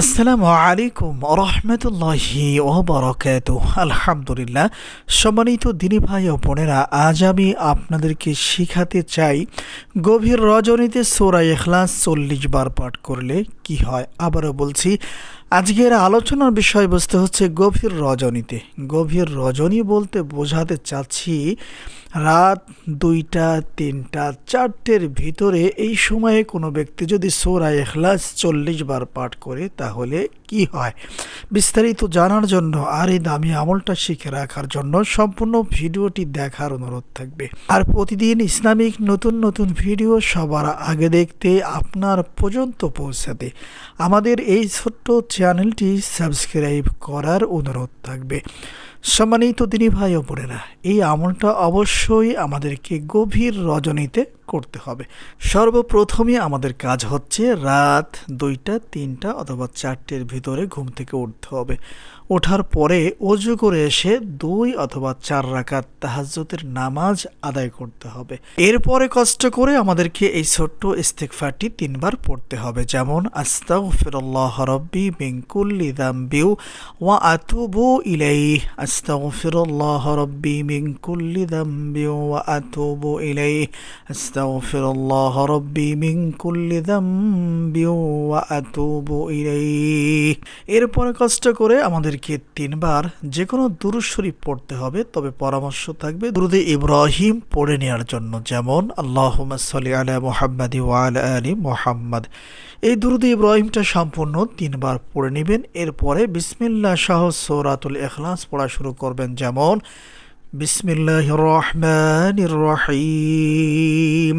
আসসালামু আলাইকুম রহমতুল্লাহি ওবরাকাত আলহামদুলিল্লাহ। সম্মানিত দিনী ভাই ও বোনেরা, আজ আমি আপনাদেরকে শিখাতে চাই গভীর রজনীতে সোরা এখলাস চল্লিশ বার পাঠ করলে কি হয়? আবারও বলছি, আজকের আলোচনার বিষয়বস্তু হচ্ছে গভীর রজনীতে। গভীর রজনী বলতে বোঝাতে চাচ্ছি, রাত দুইটা, তিনটা, চারটের ভিতরে এই সময়ে কোনো ব্যক্তি যদি সোরা এখলাস চল্লিশ বার পাঠ করে তাহলে কি হয়? বিস্তারিত জানার জন্য আর এই দামি আমলটা শিখে রাখার জন্য সম্পূর্ণ ভিডিওটি দেখার অনুরোধ থাকবে। আর প্রতিদিন ইসলামিক নতুন নতুন ভিডিও সবার আগে দেখতে আপনার পর্যন্ত পৌঁছাতে আমাদের এই ছোট্ট চ্যানেলটি সাবস্ক্রাইব করার অনুরোধ থাকবে। সম্মানিত দিনী ভাই ও বোনেরা, এই আমলটা অবশ্যই আমাদেরকে গভীর রজনীতে করতে হবে। সর্বপ্রথমে আমাদের কাজ হচ্ছে রাত দুইটা, তিনটা অথবা চারটের ভিতরে ঘুম থেকে উঠতে হবে। ওঠার পরে অজু করে এসে দুই অথবা চার রাকাত তাহাজ্জুদের নামাজ আদায় করতে হবে। এরপরে কষ্ট করে আমাদেরকে এই ছোট্ট ইস্তেকফারটি তিনবার পড়তে হবে। যেমন, আস্তাগফিরুল্লাহ রব্বি মিন কুল্লি যামবিউ ওয়া আতুবু ইলাইহি। আস্তাগফিরুল্লাহ রব্বি মিন কুল্লি যামবিউ ওয়া আতুবু ইলাইহি আস্তাগফিরুল্লাহ রব্বি মিন কুল্লি যামবিউ ওয়া আতুবু ইলাইহি এরপরে কষ্ট করে আমাদেরকে তিনবার যে কোনো দুরুদ শরীফ পড়তে হবে, তবে পরামর্শ থাকবে দুরুদে ইব্রাহিম পড়ে নেওয়ার জন্য। যেমন, আল্লাহুম্মা সাল্লি আলা মুহাম্মাদি ওয়া আলা আলি মুহাম্মাদ। এই দুরুদে ইব্রাহিমটা সম্পূর্ণ তিনবার পড়ে নেবেন। এরপরে বিসমিল্লাহ সহ সৌরাতুল এখলাস পড়া শুরু করবেন যেমন বিসমিল্লাহ রহমান রহিম।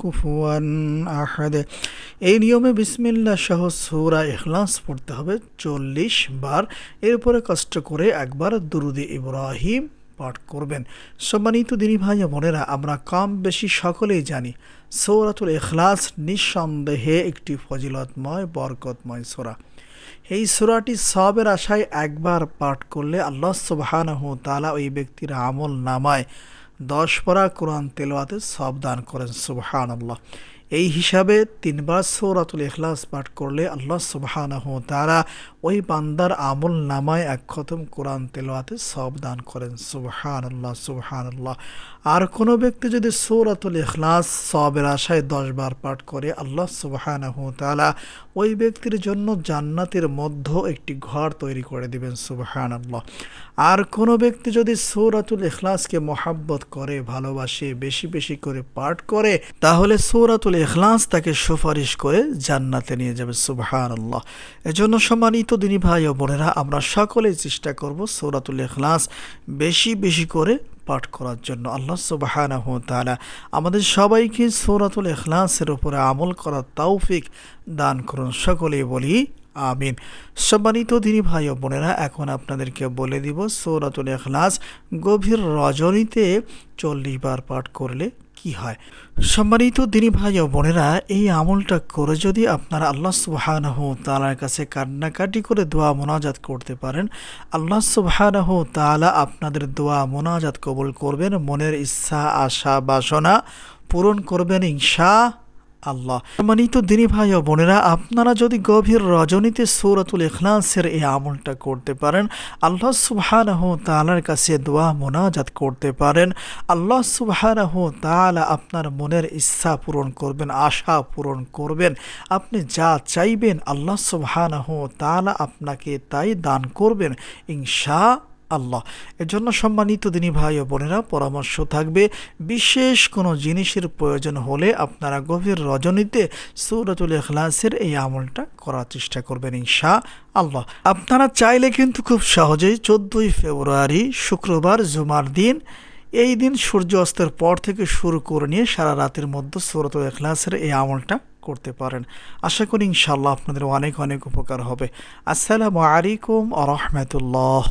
কুফুয়ান আহাদ। এই নিয়মে বিসমিল্লা সহ সৌরা ইখলাস পড়তে হবে চল্লিশ বার। এরপরে কষ্ট করে একবার দুরুদি ইব্রাহিম পাঠ করবেন। সম্মানিত দিনী ভাই বোনেরা, আমরা কম বেশি সকলেই জানি, সৌরাতুল এখলাস নিঃসন্দেহে একটি ফজিলতময়, বরকতময় সোরা। এই সুরাটি সবের আশায় একবার পাঠ করলে আল্লাহ সুবাহানহ তালা ওই ব্যক্তির আমল নামায়। দশ পরা কোরআন তেলোয়াতে সব দান করেন সুবহান আল্লাহ এই হিসাবে তিনবার সৌরাতুল ইখলাস পাঠ করলে আল্লাহ সুবহানাহু তারা ওই বান্দার আমল নামায় এক খতম কোরআন তেলোয়াতে সব দান করেন। সুবহান আল্লাহ সুবহান আল্লাহ আর কোনো ব্যক্তি যদি সৌরাতুল ইখলাস সবের আশায় দশ বার পাঠ করে আল্লাহ সুবহানাহু তালা ওই ব্যক্তির জন্য জান্নাতের মধ্য একটি ঘর তৈরি করে দিবেন। সুবহান আল্লাহ আর কোনো ব্যক্তি যদি সৌরাতুল ইখলাসকে মোহাব্বত করে, ভালোবাসে, বেশি বেশি করে পাঠ করে, তাহলে সৌরাতুল ইখলাস তাকে সুপারিশ করে জান্নাতে নিয়ে যাবে সুবহান আল্লাহ এজন্য সম্মানিত দিনী ভাই ও বোনেরা, আমরা সকলেই চেষ্টা করব সৌরাতুল এখলাস বেশি বেশি করে পাঠ করার জন্য। আল্লাহ সুবাহানাহ তালা আমাদের সবাইকে সৌরাতুল এখলাসের উপরে আমল করার তৌফিক দান করুন। সকলেই বলি আমিন। সম্মানিত দিনী ভাই ও বোনেরা, এখন আপনাদেরকে বলে দিব, সৌরাতুল এখলাস গভীর রজনীতে চল্লিশ বার পাঠ করলে কি হয়? সম্মানিত দিনী ভাই ও বোনেরা, এই আমলটা করে যদি আপনারা আল্লাহ সুবাহানহ তালার কাছে কান্নাকাটি করে দোয়া মোনাজাত করতে পারেন, আল্লাহ সুবাহানহ তালা আপনাদের দোয়া মোনাজাত কবুল করবেন, মনের ইচ্ছা, আশা, বাসনা পূরণ করবেন ইনশা আল্লাহ। সম্মানিত দিনী ভাই ও বোনেরা, আপনারা যদি গভীর রজনীতে সৌরাতুল ইখলাসের এই আমলটা করতে পারেন, আল্লাহ সুবহানাহ তাআলার কাছে দোয়া মোনাজাত করতে পারেন। আল্লাহ সুবহানাহ তাআলা আপনার মনের ইচ্ছা পূরণ করবেন, আশা পূরণ করবেন। আপনি যা চাইবেন, আল্লাহ সুবহানাহ তাআলা আপনাকে তাই দান করবেন। ইনশা আল্লাহ। এজন্য সম্মানিত দিনী ভাই ও বোনেরা, পরামর্শ থাকবে, বিশেষ কোনো জিনিসের প্রয়োজন হলে আপনারা গভীর রজনীতে সৌরতুল এখলাসের এই আমলটা করার চেষ্টা করবেন ইনশা আল্লাহ আপনারা চাইলে কিন্তু খুব সহজেই চোদ্দোই ফেব্রুয়ারি, শুক্রবার, জুমার দিন, এই দিন সূর্য অস্তের পর থেকে শুরু করে নিয়ে সারা রাতের মধ্যে সৌরত এখলাসের এই আমলটা করতে পারেন। আশা করি ইনশাল্লাহ আপনাদের অনেক অনেক উপকার হবে। আসসালামু আলাইকুম আ রহমতুল্লাহ।